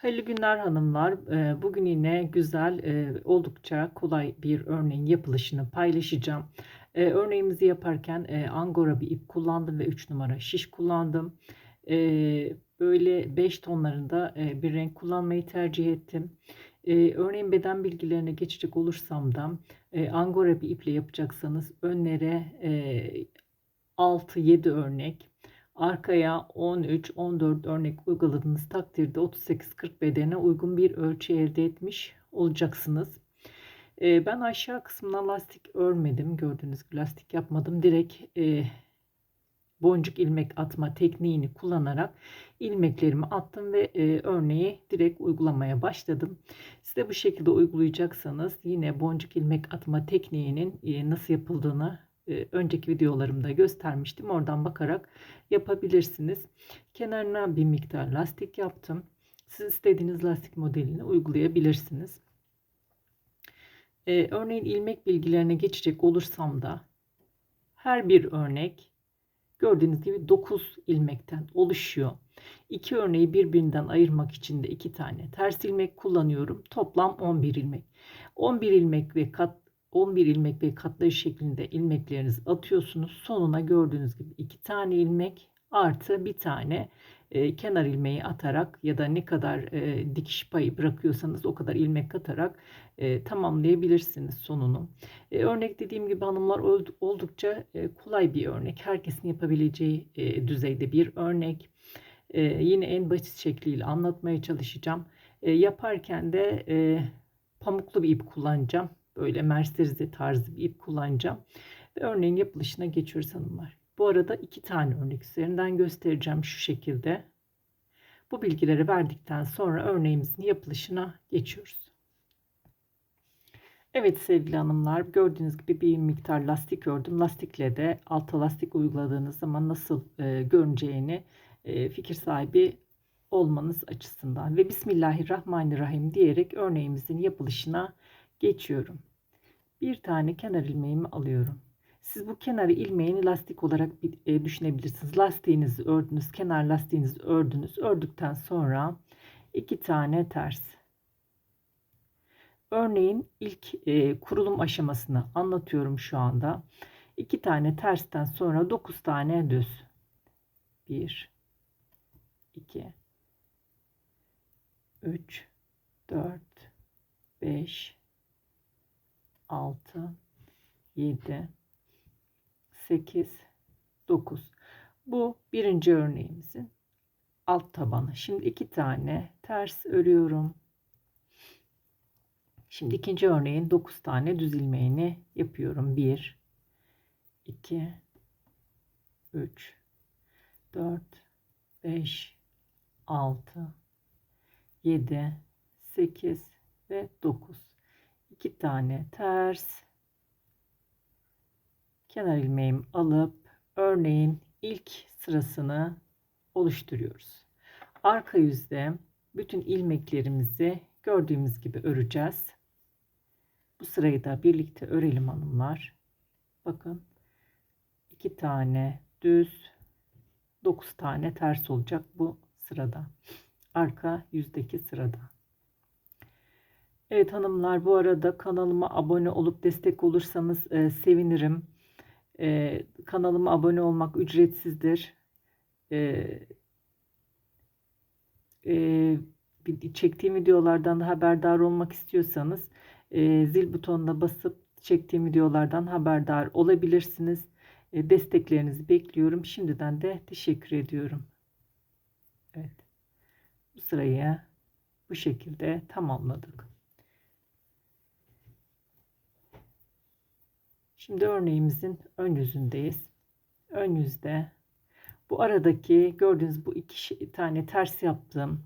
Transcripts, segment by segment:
Hayırlı günler hanımlar. Eee, Bugün yine güzel, eee, oldukça kolay bir örneğin yapılışını paylaşacağım. Eee, örneğimizi yaparken eee, angora bir ip kullandım ve 3 numara şiş kullandım. Eee, böyle 5 tonlarında eee, bir renk kullanmayı tercih ettim. Örneğin beden bilgilerine geçecek olursam da angora bir iple yapacaksanız önlere eee 6-7 örnek, arkaya 13-14 örnek uyguladığınız takdirde 38-40 bedene uygun bir ölçü elde etmiş olacaksınız. Ee, ben aşağı kısmına lastik örmedim. Gördüğünüz gibi lastik yapmadım. Direkt e, boncuk ilmek atma tekniğini kullanarak ilmeklerimi attım ve e, örneği direkt uygulamaya başladım. Siz de bu şekilde uygulayacaksanız yine boncuk ilmek atma tekniğinin e, nasıl yapıldığını önceki videolarımda göstermiştim. Oradan bakarak yapabilirsiniz. Kenarına bir miktar lastik yaptım. Siz istediğiniz lastik modelini uygulayabilirsiniz. Ee, örneğin ilmek bilgilerine geçecek olursam da her bir örnek gördüğünüz gibi 9 ilmekten oluşuyor. İki örneği birbirinden ayırmak için de iki tane ters ilmek kullanıyorum. Toplam 11 ilmek. 11 ilmek ve kat 11 ilmek ve katlayış şeklinde ilmeklerinizi atıyorsunuz. Sonuna gördüğünüz gibi iki tane ilmek artı bir tane e, kenar ilmeği atarak ya da ne kadar e, dikiş payı bırakıyorsanız o kadar ilmek katarak e, tamamlayabilirsiniz sonunu. E, örnek dediğim gibi hanımlar oldukça e, kolay bir örnek. Herkesin yapabileceği e, düzeyde bir örnek. E, yine en basit şekliyle anlatmaya çalışacağım. E, yaparken de e, pamuklu bir ip kullanacağım böyle merserize tarzı bir ip kullanacağım. Ve örneğin yapılışına geçiyoruz hanımlar. Bu arada iki tane örnek üzerinden göstereceğim şu şekilde. Bu bilgileri verdikten sonra örneğimizin yapılışına geçiyoruz. Evet sevgili hanımlar gördüğünüz gibi bir miktar lastik ördüm. Lastikle de alta lastik uyguladığınız zaman nasıl e, görüneceğini e, fikir sahibi olmanız açısından ve Bismillahirrahmanirrahim diyerek örneğimizin yapılışına geçiyorum. Bir tane kenar ilmeğimi alıyorum. Siz bu kenar ilmeğini lastik olarak e, düşünebilirsiniz. Lastiğinizi ördünüz, kenar lastiğinizi ördünüz. Ördükten sonra iki tane ters. Örneğin ilk e, kurulum aşamasını anlatıyorum şu anda. İki tane tersten sonra dokuz tane düz. Bir, iki, üç, dört, beş, 6 7 8 9 bu birinci örneğimizin alt tabanı. Şimdi iki tane ters örüyorum. Şimdi ikinci örneğin 9 tane düz ilmeğini yapıyorum. 1 2 3 4 5 6 7 8 ve 9 2 tane ters kenar ilmeğimi alıp örneğin ilk sırasını oluşturuyoruz. Arka yüzde bütün ilmeklerimizi gördüğümüz gibi öreceğiz. Bu sırayı da birlikte örelim hanımlar. Bakın iki tane düz 9 tane ters olacak bu sırada. Arka yüzdeki sırada. Evet hanımlar bu arada kanalıma abone olup destek olursanız e, sevinirim. E, kanalıma abone olmak ücretsizdir. E, e, çektiğim videolardan da haberdar olmak istiyorsanız e, zil butonuna basıp çektiğim videolardan haberdar olabilirsiniz. E, desteklerinizi bekliyorum. Şimdiden de teşekkür ediyorum. Evet. Bu sırayı bu şekilde tamamladık. Şimdi örneğimizin ön yüzündeyiz. Ön yüzde bu aradaki gördüğünüz bu iki tane ters yaptığım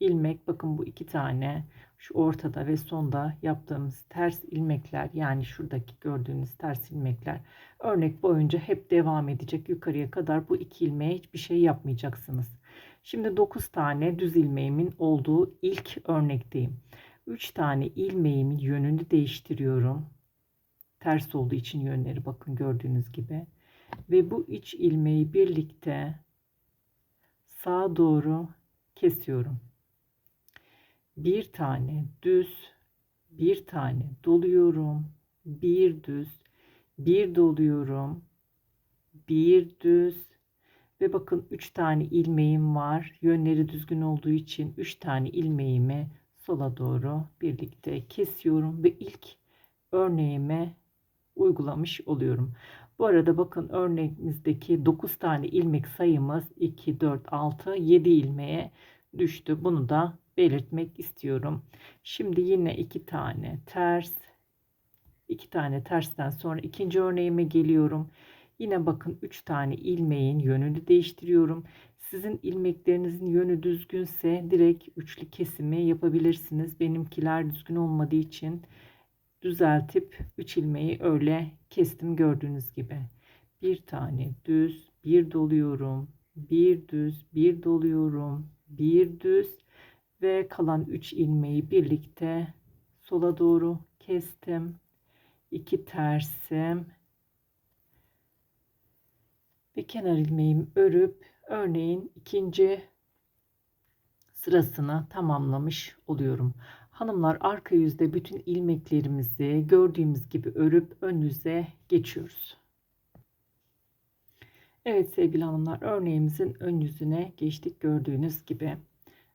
ilmek bakın bu iki tane şu ortada ve sonda yaptığımız ters ilmekler yani şuradaki gördüğünüz ters ilmekler örnek boyunca hep devam edecek yukarıya kadar bu iki ilmeğe hiçbir şey yapmayacaksınız. Şimdi 9 tane düz ilmeğimin olduğu ilk örnekteyim. 3 tane ilmeğimin yönünü değiştiriyorum ters olduğu için yönleri bakın gördüğünüz gibi. Ve bu iç ilmeği birlikte sağa doğru kesiyorum. bir tane düz, bir tane doluyorum, bir düz, bir doluyorum, bir düz ve bakın 3 tane ilmeğim var. Yönleri düzgün olduğu için 3 tane ilmeğimi sola doğru birlikte kesiyorum ve ilk örneğime uygulamış oluyorum. Bu arada bakın örneğimizdeki 9 tane ilmek sayımız 2, 4, 6, 7 ilmeğe düştü. Bunu da belirtmek istiyorum. Şimdi yine 2 tane ters, 2 tane tersten sonra ikinci örneğime geliyorum. Yine bakın 3 tane ilmeğin yönünü değiştiriyorum. Sizin ilmeklerinizin yönü düzgünse direkt üçlü kesimi yapabilirsiniz. Benimkiler düzgün olmadığı için düzeltip 3 ilmeği öyle kestim gördüğünüz gibi. Bir tane düz, bir doluyorum, bir düz, bir doluyorum, bir düz ve kalan 3 ilmeği birlikte sola doğru kestim. 2 tersim ve kenar ilmeğimi örüp örneğin ikinci sırasını tamamlamış oluyorum. Hanımlar arka yüzde bütün ilmeklerimizi gördüğümüz gibi örüp ön yüze geçiyoruz. Evet sevgili hanımlar örneğimizin ön yüzüne geçtik gördüğünüz gibi.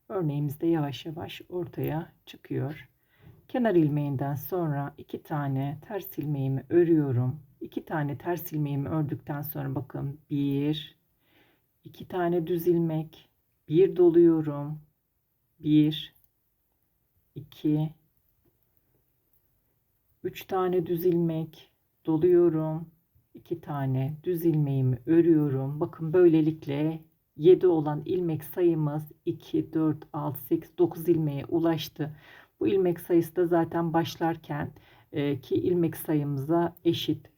Örneğimiz de yavaş yavaş ortaya çıkıyor. Kenar ilmeğinden sonra iki tane ters ilmeğimi örüyorum. İki tane ters ilmeğimi ördükten sonra bakın bir, iki tane düz ilmek, bir doluyorum, bir, 2 3 tane düz ilmek doluyorum. 2 tane düz ilmeğimi örüyorum. Bakın böylelikle 7 olan ilmek sayımız 2 4 6 8 9 ilmeğe ulaştı. Bu ilmek sayısı da zaten başlarken e, ki ilmek sayımıza eşit.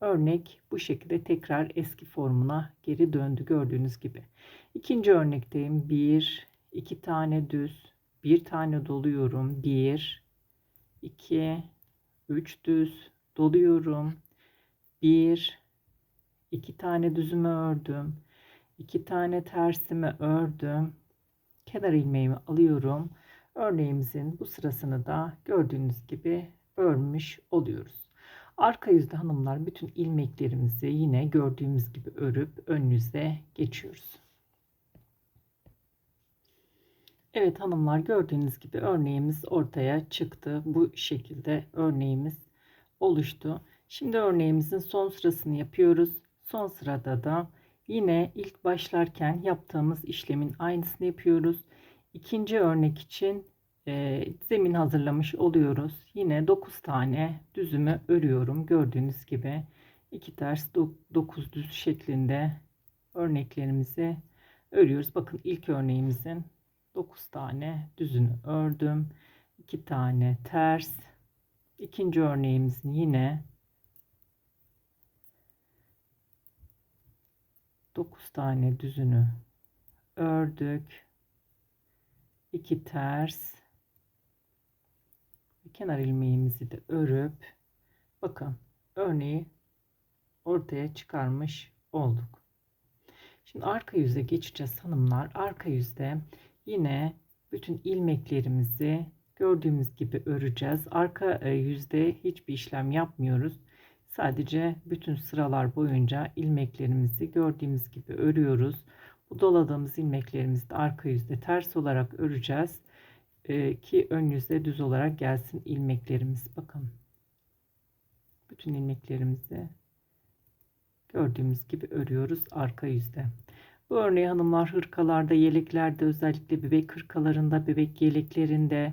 Örnek bu şekilde tekrar eski formuna geri döndü gördüğünüz gibi. İkinci örnekteyim. 1 2 tane düz bir tane doluyorum. Bir, iki, üç düz doluyorum. Bir, iki tane düzümü ördüm. iki tane tersimi ördüm. Kenar ilmeğimi alıyorum. Örneğimizin bu sırasını da gördüğünüz gibi örmüş oluyoruz. Arka yüzde hanımlar bütün ilmeklerimizi yine gördüğümüz gibi örüp ön yüze geçiyoruz. Evet hanımlar gördüğünüz gibi örneğimiz ortaya çıktı. Bu şekilde örneğimiz oluştu. Şimdi örneğimizin son sırasını yapıyoruz. Son sırada da yine ilk başlarken yaptığımız işlemin aynısını yapıyoruz. İkinci örnek için e, zemin hazırlamış oluyoruz. Yine 9 tane düzümü örüyorum. Gördüğünüz gibi iki ters 9 düz şeklinde örneklerimizi örüyoruz. Bakın ilk örneğimizin 9 tane düzünü ördüm. 2 tane ters. İkinci örneğimizin yine 9 tane düzünü ördük. 2 ters. Kenar ilmeğimizi de örüp bakın örneği ortaya çıkarmış olduk. Şimdi arka yüze geçeceğiz hanımlar. Arka yüzde Yine bütün ilmeklerimizi gördüğümüz gibi öreceğiz. Arka e, yüzde hiçbir işlem yapmıyoruz. Sadece bütün sıralar boyunca ilmeklerimizi gördüğümüz gibi örüyoruz. Bu doladığımız ilmeklerimizi de arka yüzde ters olarak öreceğiz. Ee, ki ön yüzde düz olarak gelsin ilmeklerimiz. Bakın. Bütün ilmeklerimizi gördüğümüz gibi örüyoruz arka yüzde. Bu örneği hanımlar hırkalarda, yeleklerde özellikle bebek hırkalarında, bebek yeleklerinde,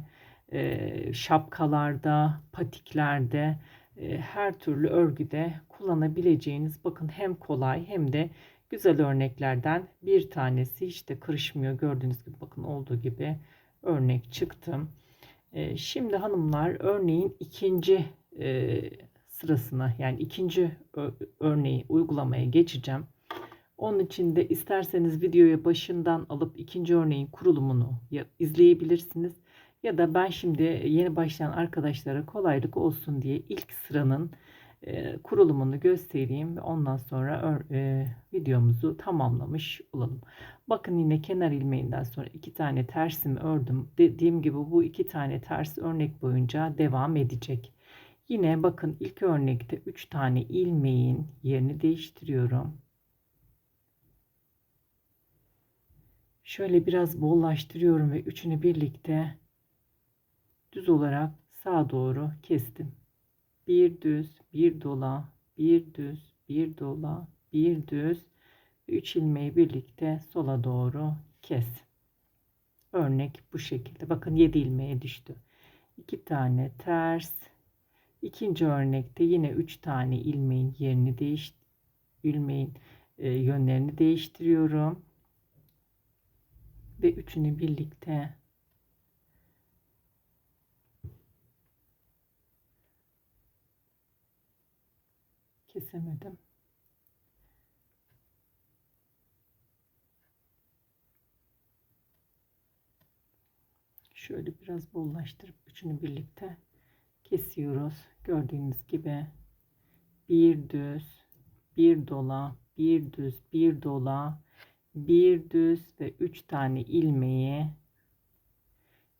e, şapkalarda, patiklerde, e, her türlü örgüde kullanabileceğiniz bakın hem kolay hem de güzel örneklerden bir tanesi işte kırışmıyor gördüğünüz gibi bakın olduğu gibi örnek çıktım. E, şimdi hanımlar örneğin ikinci sırasına yani ikinci örneği uygulamaya geçeceğim. Onun için de isterseniz videoyu başından alıp ikinci örneğin kurulumunu izleyebilirsiniz. Ya da ben şimdi yeni başlayan arkadaşlara kolaylık olsun diye ilk sıranın e, kurulumunu göstereyim ve ondan sonra e, videomuzu tamamlamış olalım. Bakın yine kenar ilmeğinden sonra iki tane tersimi ördüm. Dediğim gibi bu iki tane ters örnek boyunca devam edecek. Yine bakın ilk örnekte 3 tane ilmeğin yerini değiştiriyorum. Şöyle biraz bollaştırıyorum ve üçünü birlikte düz olarak sağa doğru kestim. Bir düz, bir dola, bir düz, bir dola, bir düz, üç ilmeği birlikte sola doğru kes. Örnek bu şekilde. Bakın 7 ilmeğe düştü. 2 tane ters. İkinci örnekte yine 3 tane ilmeğin yerini değiş ilmeğin e, yönlerini değiştiriyorum. Ve üçünü birlikte kesemedim. Şöyle biraz bollaştırıp üçünü birlikte kesiyoruz. Gördüğünüz gibi bir düz, bir dola, bir düz, bir dola, bir düz ve üç tane ilmeği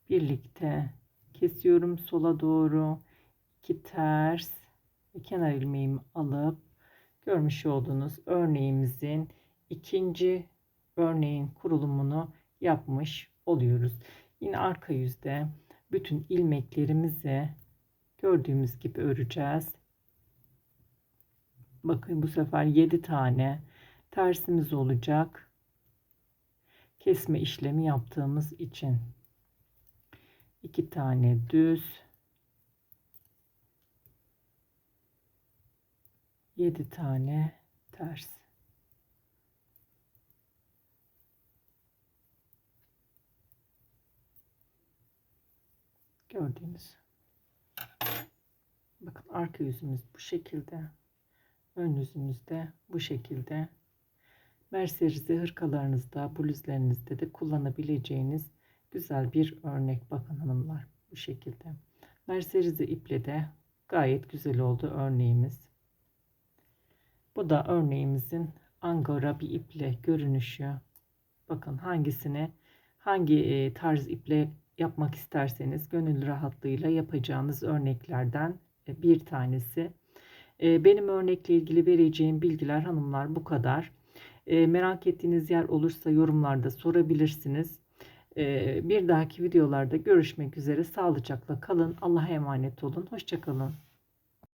birlikte kesiyorum sola doğru. iki ters ve kenar ilmeğimi alıp görmüş olduğunuz örneğimizin ikinci örneğin kurulumunu yapmış oluyoruz. Yine arka yüzde bütün ilmeklerimizi gördüğümüz gibi öreceğiz. Bakın bu sefer 7 tane tersimiz olacak. Kesme işlemi yaptığımız için 2 tane düz 7 tane ters. Gördüğünüz. Bakın arka yüzümüz bu şekilde. Ön yüzümüz de bu şekilde. Merserize hırkalarınızda, bluzlarınızda da kullanabileceğiniz güzel bir örnek. Bakın hanımlar bu şekilde. Merserize iple de gayet güzel oldu örneğimiz. Bu da örneğimizin angora bir iple görünüşü. Bakın hangisini hangi e, tarz iple yapmak isterseniz gönül rahatlığıyla yapacağınız örneklerden e, bir tanesi. E, benim örnekle ilgili vereceğim bilgiler hanımlar bu kadar. Merak ettiğiniz yer olursa yorumlarda sorabilirsiniz. Bir dahaki videolarda görüşmek üzere. Sağlıcakla kalın. Allah'a emanet olun. Hoşçakalın.